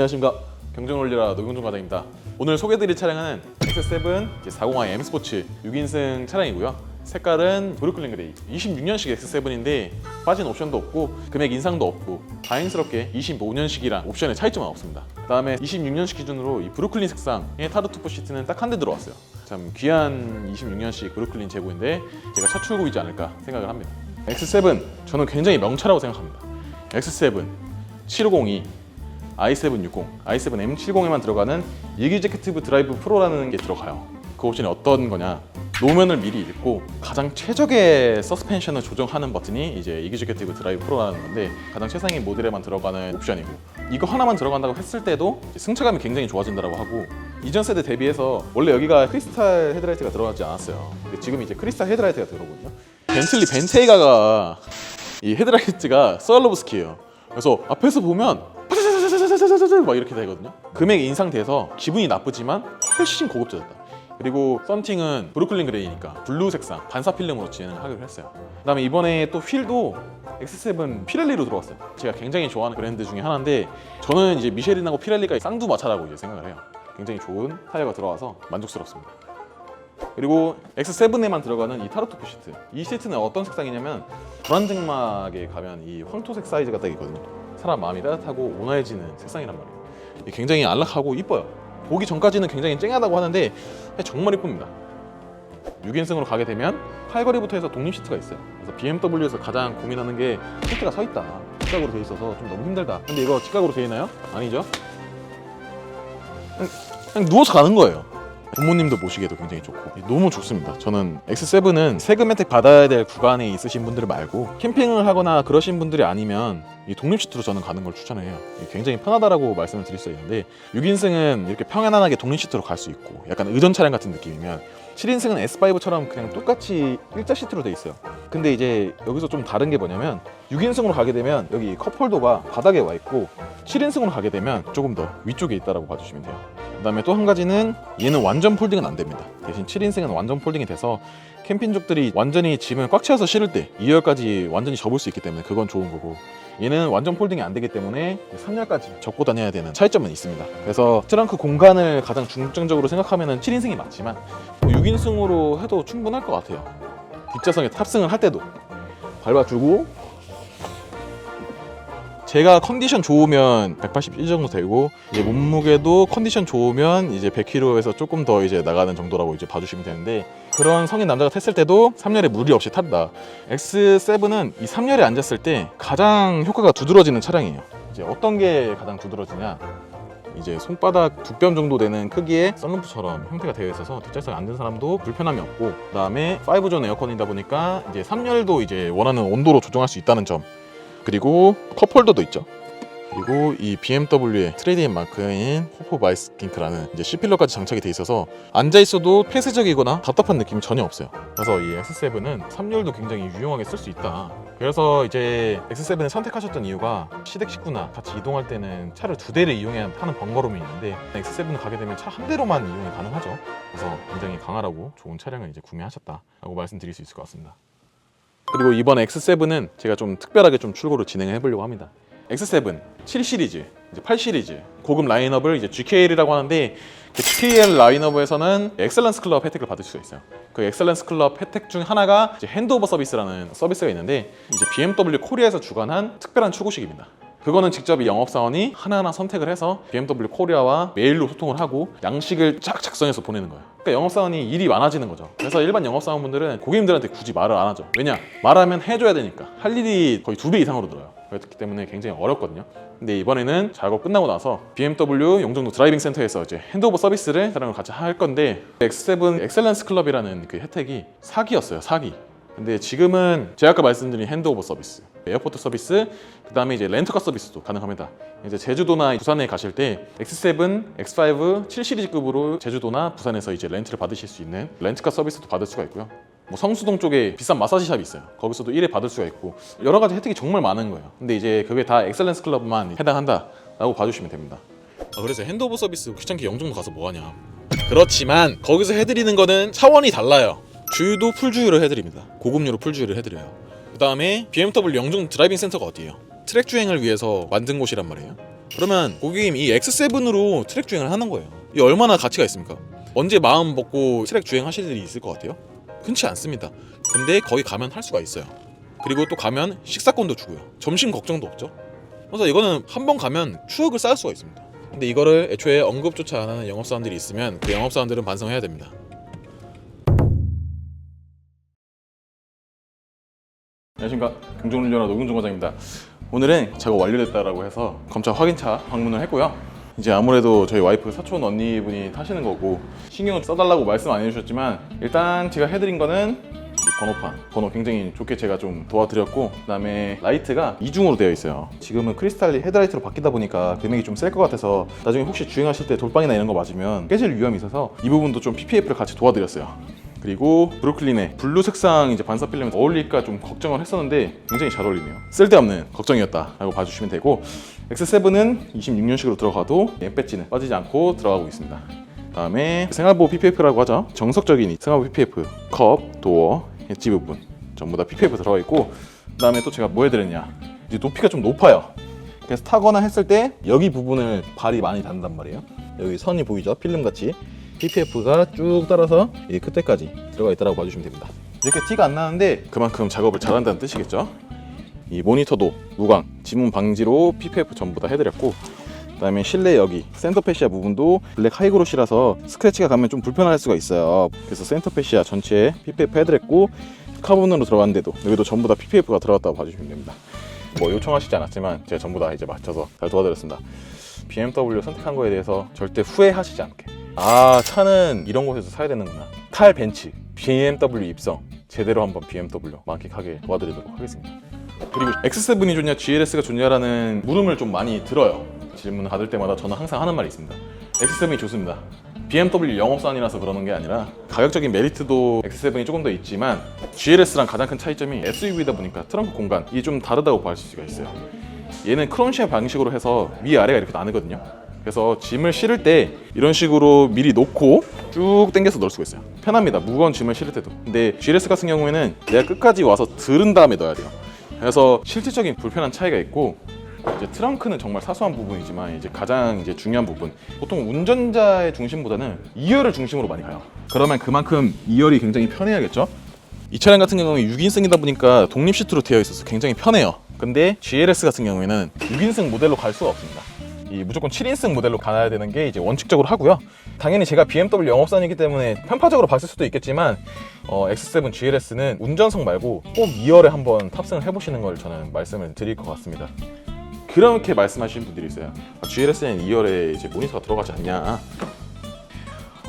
안녕하십니까. 경쟁올리라 노경준 과장입니다. 오늘 소개해드릴 차량은 X7 402 M 스포츠 6인승 차량이고요. 색깔은 브루클린 그레이. 26년식 X7인데 빠진 옵션도 없고 금액 인상도 없고 다행스럽게 25년식이랑 옵션의 차이점은 없습니다. 그 다음에 26년식 기준으로 이 브루클린 색상의 타르투프 시트는 딱 한 대 들어왔어요. 참 귀한 26년식 브루클린 재고인데 제가 첫 출고이지 않을까 생각을 합니다. X7 저는 굉장히 명차라고 생각합니다. X7 702 i760, i7 M70에만 들어가는 이기제큐티브 드라이브 프로라는 게 들어가요. 그 옵션이 어떤 거냐? 노면을 미리 읽고 가장 최적의 서스펜션을 조정하는 버튼이 이제 이기제큐티브 드라이브 프로라는 건데 가장 최상위 모델에만 들어가는 옵션이고 이거 하나만 들어간다고 했을 때도 승차감이 굉장히 좋아진다고 하고 이전 세대 대비해서 원래 여기가 크리스탈 헤드라이트가 들어가지 않았어요. 근데 지금 이제 크리스탈 헤드라이트가 들어오거든요. 벤틀리 벤테이가가 이 헤드라이트가 스왈로브스키예요. 그래서 앞에서 보면 짜자자자자 막 이렇게 되거든요 금액 인상돼서 기분이 나쁘지만 훨씬 고급져졌다 그리고 썬팅은 브루클린 그레이니까 블루 색상 반사 필름으로 진행하기로 했어요 그 다음에 이번에 또 휠도 X7 피렐리로 들어왔어요 제가 굉장히 좋아하는 브랜드 중에 하나인데 저는 이제 미쉐린하고 피렐리가 쌍두마차라고 이제 생각을 해요 굉장히 좋은 타이어가 들어와서 만족스럽습니다 그리고 X7에만 들어가는 이 타르토프 시트 이 시트는 어떤 색상이냐면 불안정막에 가면 이 황토색 사이즈가 딱 있거든요 사람 마음이 따뜻하고 온화해지는 색상이란 말이에요. 굉장히 안락하고 이뻐요. 보기 전까지는 굉장히 쨍하다고 하는데 정말 이쁩니다. 6인승으로 가게 되면 팔걸이부터 해서 독립 시트가 있어요. 그래서 BMW에서 가장 고민하는 게 시트가 서 있다. 직각으로 돼 있어서 좀 너무 힘들다. 근데 이거 직각으로 돼 있나요? 아니죠? 그냥, 그냥 누워서 가는 거예요 부모님도 모시기에도 굉장히 좋고 너무 좋습니다. 저는 X7은 세금 혜택 받아야 될 구간에 있으신 분들 말고 캠핑을 하거나 그러신 분들이 아니면 이 독립 시트로 저는 가는 걸 추천해요. 굉장히 편하다라고 말씀을 드릴 수 있는데 6인승은 이렇게 평안하게 독립 시트로 갈 수 있고 약간 의전 차량 같은 느낌이면 7인승은 S5처럼 그냥 똑같이 일자 시트로 돼 있어요. 근데 이제 여기서 좀 다른 게 뭐냐면 6인승으로 가게 되면 여기 컵홀더가 바닥에 와 있고 7인승으로 가게 되면 조금 더 위쪽에 있다라고 봐주시면 돼요. 그 다음에 또 한 가지는 얘는 완전 폴딩은 안 됩니다. 대신 7인승은 완전 폴딩이 돼서 캠핑족들이 완전히 짐을 꽉 채워서 실을 때 2열까지 완전히 접을 수 있기 때문에 그건 좋은 거고 얘는 완전 폴딩이 안 되기 때문에 3열까지 접고 다녀야 되는 차이점은 있습니다. 그래서 트렁크 공간을 가장 중점적으로 생각하면 7인승이 맞지만 6인승으로 해도 충분할 것 같아요. 뒷좌석에 탑승을 할 때도 밟아주고 제가 컨디션 좋으면 181 정도 되고 이제 몸무게도 컨디션 좋으면 이제 100kg에서 조금 더 이제 나가는 정도라고 이제 봐주시면 되는데 그런 성인 남자가 탔을 때도 3열에 무리 없이 탄다. X7은 이 3열에 앉았을 때 가장 효과가 두드러지는 차량이에요. 이제 어떤 게 가장 두드러지냐? 이제 손바닥 두뼘 정도 되는 크기의 썬루프처럼 형태가 되어 있어서 뒷좌석에 앉은 사람도 불편함이 없고 그다음에 5존 에어컨이다 보니까 이제 3열도 이제 원하는 온도로 조정할 수 있다는 점 그리고 컵홀더도 있죠. 그리고 이 BMW의 트레이드인 마크인 호프 바이스킹크라는 이제 C필러까지 장착이 돼 있어서 앉아 있어도 폐쇄적이거나 답답한 느낌이 전혀 없어요. 그래서 이 X7은 3열도 굉장히 유용하게 쓸 수 있다. 그래서 이제 X7을 선택하셨던 이유가 시댁 식구나 같이 이동할 때는 차를 두 대를 이용해야 하는 번거로움이 있는데 X7을 가게 되면 차 한 대로만 이용이 가능하죠. 그래서 굉장히 강하라고 좋은 차량을 이제 구매하셨다 라고 말씀드릴 수 있을 것 같습니다. 그리고 이번 X7은 제가 좀 특별하게 좀 출고를 진행해 보려고 합니다. X7 7 시리즈, 이제 8 시리즈 고급 라인업을 이제 GKL이라고 하는데 그 GKL 라인업에서는 엑셀런스 클럽 혜택을 받을 수가 있어요. 그 엑셀런스 클럽 혜택 중 하나가 이제 핸드오버 서비스라는 서비스가 있는데 이제 BMW 코리아에서 주관한 특별한 출고식입니다. 그거는 직접 이 영업사원이 하나하나 선택을 해서 BMW 코리아와 메일로 소통을 하고 양식을 쫙 작성해서 보내는 거예요. 그러니까 영업사원이 일이 많아지는 거죠. 그래서 일반 영업사원분들은 고객님들한테 굳이 말을 안 하죠. 왜냐? 말하면 해줘야 되니까 할 일이 거의 두 배 이상으로 늘어요. 그렇기 때문에 굉장히 어렵거든요. 근데 이번에는 작업 끝나고 나서 BMW 용정도 드라이빙 센터에서 이제 핸드오버 서비스를 사람을 같이 할 건데 X7 엑셀런스 클럽이라는 그 혜택이 사기였어요. 사기. 근데 지금은 제가 아까 말씀드린 핸드오버 서비스, 에어포트 서비스, 그 다음에 이제 렌터카 서비스도 가능합니다. 이제 제주도나 부산에 가실 때 X7, X5 7 시리즈급으로 제주도나 부산에서 이제 렌트를 받으실 수 있는 렌트카 서비스도 받을 수가 있고요. 뭐 성수동 쪽에 비싼 마사지 샵이 있어요. 거기서도 1회 받을 수가 있고 여러 가지 혜택이 정말 많은 거예요. 근데 이제 그게 다 엑셀런스 클럽만 해당한다라고 봐주시면 됩니다. 아, 그래서 핸드오버 서비스 귀찮게 영종도 가서 뭐 하냐. 그렇지만 거기서 해드리는 거는 차원이 달라요. 주유도 풀주유를 해드립니다. 고급유로 풀주유를 해드려요. 그 다음에 BMW 영종 드라이빙 센터가 어디예요? 트랙 주행을 위해서 만든 곳이란 말이에요. 그러면 고객님 이 X7으로 트랙 주행을 하는 거예요. 이 얼마나 가치가 있습니까? 언제 마음 먹고 트랙 주행하실 일이 있을 것 같아요? 흔치 않습니다. 근데 거기 가면 할 수가 있어요. 그리고 또 가면 식사권도 주고요. 점심 걱정도 없죠. 그래서 이거는 한 번 가면 추억을 쌓을 수가 있습니다. 근데 이거를 애초에 언급조차 안 하는 영업 사원들이 있으면 그 영업 사원들은 반성해야 됩니다. 안녕하십니까 경종운전화 노경종 과장입니다. 오늘은 작업 완료됐다라고 해서 검차 확인차 방문을 했고요. 이제 아무래도 저희 와이프 사촌 언니분이 타시는 거고 신경을 써달라고 말씀 안 해주셨지만 일단 제가 해드린 거는 이 번호판 번호 굉장히 좋게 제가 좀 도와드렸고 그 다음에 라이트가 이중으로 되어 있어요 지금은 크리스탈 헤드라이트로 바뀌다 보니까 금액이 좀 셀 것 같아서 나중에 혹시 주행하실 때 돌방이나 이런 거 맞으면 깨질 위험이 있어서 이 부분도 좀 PPF를 같이 도와드렸어요 그리고 브루클린의 블루 색상 이제 반사 필름이 어울릴까 좀 걱정을 했었는데 굉장히 잘 어울리네요. 쓸데없는 걱정이었다라고 봐주시면 되고 X7은 26년식으로 들어가도 M 배지는 빠지지 않고 들어가고 있습니다. 다음에 생활보호 PPF라고 하죠. 정석적인 이 생활보호 PPF 컵, 도어, 엣지 부분 전부 다 PPF 들어가 있고 그다음에 또 제가 뭐 해드렸냐 이제 높이가 좀 높아요. 그래서 타거나 했을 때 여기 부분을 발이 많이 닿는단 말이에요. 여기 선이 보이죠? 필름 같이 PPF가 쭉 따라서 이 끝에까지 들어가 있다고 봐주시면 됩니다. 이렇게 티가 안 나는데 그만큼 작업을 잘한다는 뜻이겠죠? 이 모니터도 무광, 지문 방지로 PPF 전부 다 해드렸고 그다음에 실내 여기 센터 페시아 부분도 블랙 하이그로시라서 스크래치가 가면 좀 불편할 수가 있어요. 그래서 센터 페시아 전체에 PPF 해드렸고 카본으로 들어갔는데도 여기도 전부 다 PPF가 들어갔다고 봐주시면 됩니다. 뭐 요청하시지 않았지만 제가 전부 다 이제 맞춰서 잘 도와드렸습니다. BMW 선택한 거에 대해서 절대 후회하시지 않게. 아 차는 이런 곳에서 사야 되는구나. 탈 벤츠, BMW 입성 제대로 한번 BMW 만끽하게 도와드리도록 하겠습니다. 그리고 X7이 좋냐, GLS가 좋냐라는 물음을 좀 많이 들어요. 질문 받을 때마다 저는 항상 하는 말이 있습니다. X7이 좋습니다. BMW 영업사원이라서 그러는 게 아니라 가격적인 메리트도 X7이 조금 더 있지만 GLS랑 가장 큰 차이점이 SUV다 보니까 트렁크 공간 이게 좀 다르다고 볼 수가 있어요. 얘는 크론시아 방식으로 해서 위 아래가 이렇게 나누거든요. 그래서 짐을 실을 때 이런 식으로 미리 놓고 쭉 당겨서 넣을 수가 있어요. 편합니다. 무거운 짐을 실을 때도. 근데 GLS 같은 경우에는 내가 끝까지 와서 들은 다음에 넣어야 돼요. 그래서 실질적인 불편한 차이가 있고 이제 트렁크는 정말 사소한 부분이지만 이제 가장 이제 중요한 부분 보통 운전자의 중심보다는 2열을 중심으로 많이 가요. 그러면 그만큼 2열이 굉장히 편해야겠죠. 이 차량 같은 경우는 6인승이다 보니까 독립 시트로 되어 있어서 굉장히 편해요. 근데 GLS 같은 경우에는 6인승 모델로 갈 수가 없습니다. 이 무조건 7인승 모델로 가야 되는 게 이제 원칙적으로 하고요. 당연히 제가 BMW 영업사원이기 때문에 편파적으로 봤을 수도 있겠지만 어, X7 GLS는 운전석 말고 꼭 2열에 한번 탑승을 해보시는 걸 저는 말씀을 드릴 것 같습니다. 그렇게 말씀하시는 분들이 있어요. 아, GLS는 2열에 이제 모니터가 들어가지 않냐.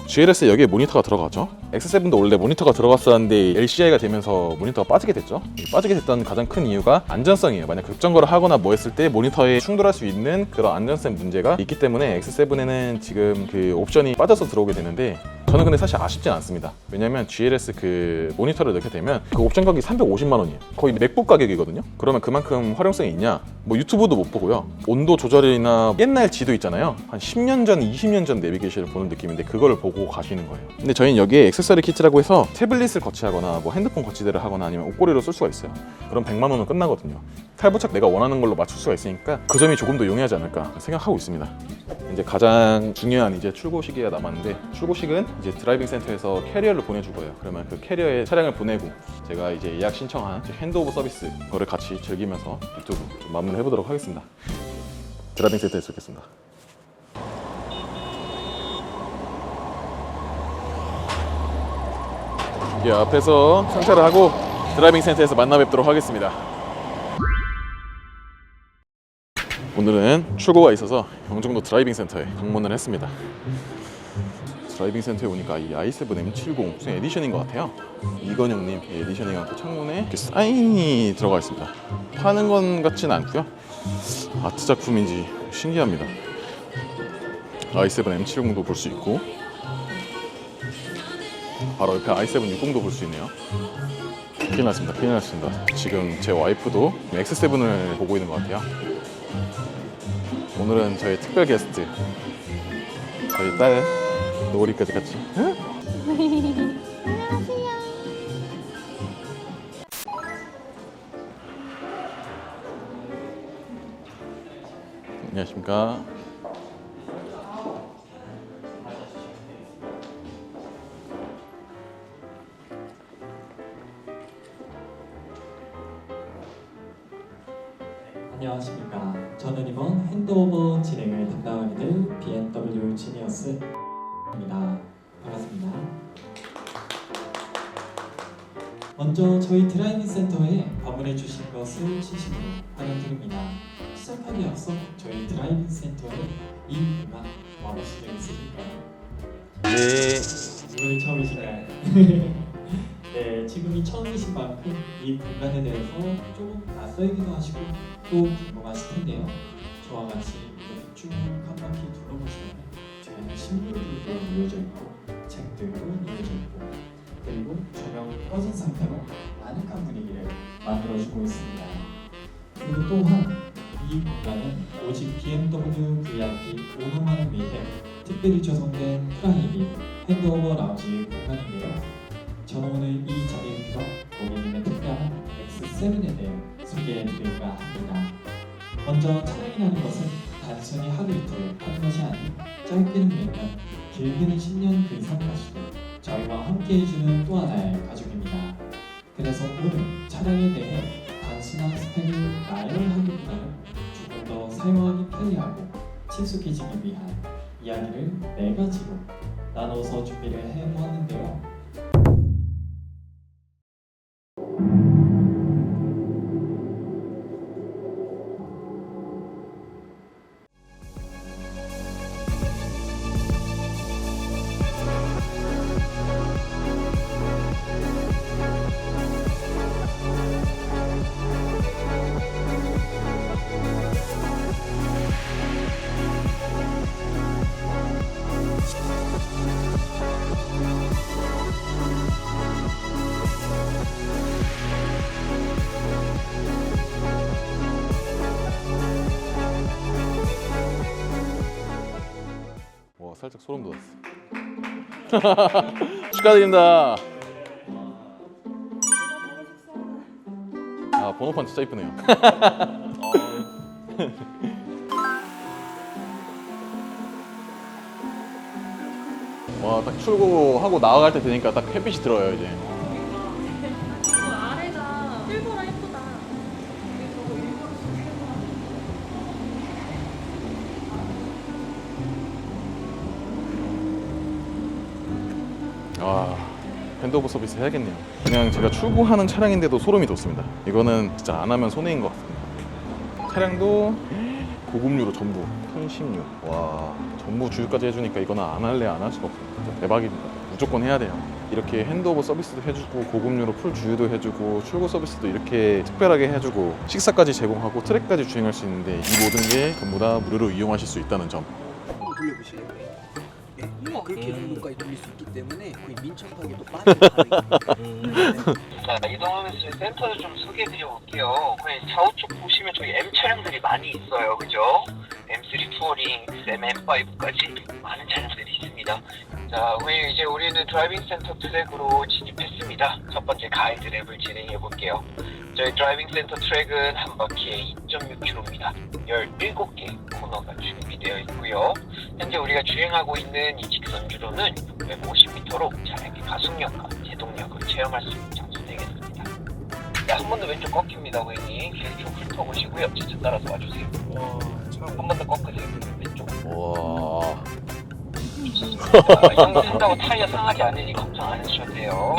GLS 여기에 모니터가 들어가죠. X7도 원래 모니터가 들어갔었는데 LCI가 되면서 모니터가 빠지게 됐죠. 이 빠지게 됐던 가장 큰 이유가 안전성이에요. 만약 급정거를 하거나 뭐 했을 때 모니터에 충돌할 수 있는 그런 안전성 문제가 있기 때문에 X7에는 지금 그 옵션이 빠져서 들어오게 되는데 저는 근데 사실 아쉽진 않습니다. 왜냐면 GLS 그 모니터를 넣게 되면 그 옵션 가격이 350만 원이에요. 거의 맥북 가격이거든요. 그러면 그만큼 활용성이 있냐? 뭐 유튜브도 못 보고요. 온도 조절이나 옛날 지도 있잖아요. 한 10년 전, 20년 전 내비게이션을 보는 느낌인데 그거를 보고 가시는 거예요. 근데 저희는 여기에 액세서리 키트라고 해서 태블릿을 거치하거나 뭐 핸드폰 거치대를 하거나 아니면 옷걸이로 쓸 수가 있어요. 그럼 100만 원은 끝나거든요. 탈부착 내가 원하는 걸로 맞출 수가 있으니까 그 점이 조금 더 용이하지 않을까 생각하고 있습니다. 이제 가장 중요한 이제 출고 시기가 남았는데 출고 식은 이제 드라이빙 센터에서 캐리어를 보내줄 거예요. 그러면 그 캐리어에 차량을 보내고 제가 이제 예약 신청한 이제 핸드오버 서비스 그거를 같이 즐기면서 유튜브 좀 마무리 해보도록 하겠습니다. 드라이빙 센터에서 뵙겠습니다. 이 앞에서 상차를 하고 드라이빙 센터에서 만나 뵙도록 하겠습니다. 오늘은 출고가 있어서 영종도 드라이빙 센터에 방문을 했습니다. 드라이빙 센터에 오니까 이 i7 M70 무슨 에디션인 것 같아요. 이건영님 이 에디션이 갖고 창문에 사인이 들어가 있습니다. 파는 건 같진 않고요. 아트 작품인지 신기합니다. i7 M70도 볼 수 있고 바로 옆에 i7 60도 볼 수 있네요. 큰일 났습니다. 큰일 났습니다. 지금 제 와이프도 X7을 보고 있는 것 같아요. 오늘은 저희 특별 게스트 저희 딸 노을이까지 같이. 안녕하십니까. 센터에 방문해 주신 것을 진심으로 환영드립니다. 시작하기 앞서 저희 드라이빙 센터에 이 공간 와보신 적 있으실까요? 네. 이번이 처음이신가요? 네, 지금이 처음이신 만큼 이 공간에 대해서 조금 낯설기도 하시고 또 궁금하실 텐데요. 저와 같이 이렇게 쭉한 바퀴 둘러보시면 뒤에는 식물들도 이어져 있고 책들도 이어져 있고 그리고 조명이 꺼진 상태로 아늑한 분위기를 만들어주고 있습니다. 그리고 또한 이 공간은 오직 BMW VIP 오너만을 위해 특별히 조성된 프라이빗 핸드오버 라운지 공간인데요. 저는 오늘 이 자리에서 고객님의 특별한 X7에 대해 소개해드릴까 합니다. 먼저 차량이라는 것은 단순히 하루 이틀 하는 것이 아닌 짧게는 몇 년, 길게는 10년 그 이상 가시고 저희와 함께 해주는 또 하나의 가족입니다. 오늘 차량에 대해 단순한 스펙을 나열하기보다는 조금 더 사용하기 편리하고 친숙해지기 위한 이야기를 네 가지로 나눠서 준비를 해보았는데요. 와 살짝 소름 돋았어. 축하드립니다. 아 번호판 진짜 이쁘네요. 와 딱 출고하고 나가갈 때 되니까 딱 햇빛이 들어요 이제. 아 핸드오버 서비스 해야겠네요. 그냥 제가 출고하는 차량인데도 소름이 돋습니다. 이거는 진짜 안 하면 손해인 것 같습니다. 차량도 고급류로 전부 톤16. 와 전부 주유까지 해주니까 이거는 안 할래 안 할 수가 없어요. 대박입니다. 무조건 해야 돼요. 이렇게 핸드오버 서비스도 해주고 고급류로 풀 주유도 해주고 출고 서비스도 이렇게 특별하게 해주고 식사까지 제공하고 트랙까지 주행할 수 있는데 이 모든 게 전부 다 무료로 이용하실 수 있다는 점. 한번 돌려보실래요? 예, 그렇게 정도까지 돌릴 수 있기 때문에 거의 민첩하게 또 빠른 반응이 자, 이동하면서 저희 센터를 좀 소개해드려 볼게요. 그냥 좌우측 보시면 저희 M 차량들이 많이 있어요. 그죠? M3 투어링, M, M5까지 많은 차량들이 있습니다. 자, 우리 이제 우리는 드라이빙 센터 트랙으로 진입했습니다. 첫 번째 가이드 랩을 진행해 볼게요. 저희 드라이빙 센터 트랙은 한 바퀴에 2.6km입니다. 17개 코너가 준비되어 있고요. 현재 우리가 주행하고 있는 이 직선 주로는 650m로 차량의 가속력과 제동력을 체험할 수 있는 장소 되겠습니다. 자, 한번 더 왼쪽 꺾입니다, 고객님. 길좀 훑어보시고요. 제차 따라서 와주세요. 한 번 더 꺾으세요, 왼쪽. 와. 자, 이정도 된다고 타이어 상하지 않으니 걱정 안 하셔도 돼요.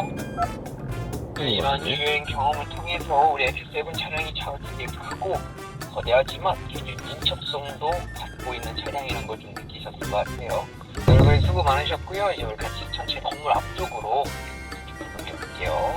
이런 주행 경험을 통해서 우리 X7 차량이 차가 되게 크고 거대하지만 민첩성도 갖고 있는 차량이라는 걸 좀 느끼셨을 것 같아요. 오늘 수고 많으셨고요. 이제 우리 같이 천천히 건물 앞쪽으로 좀 볼게요.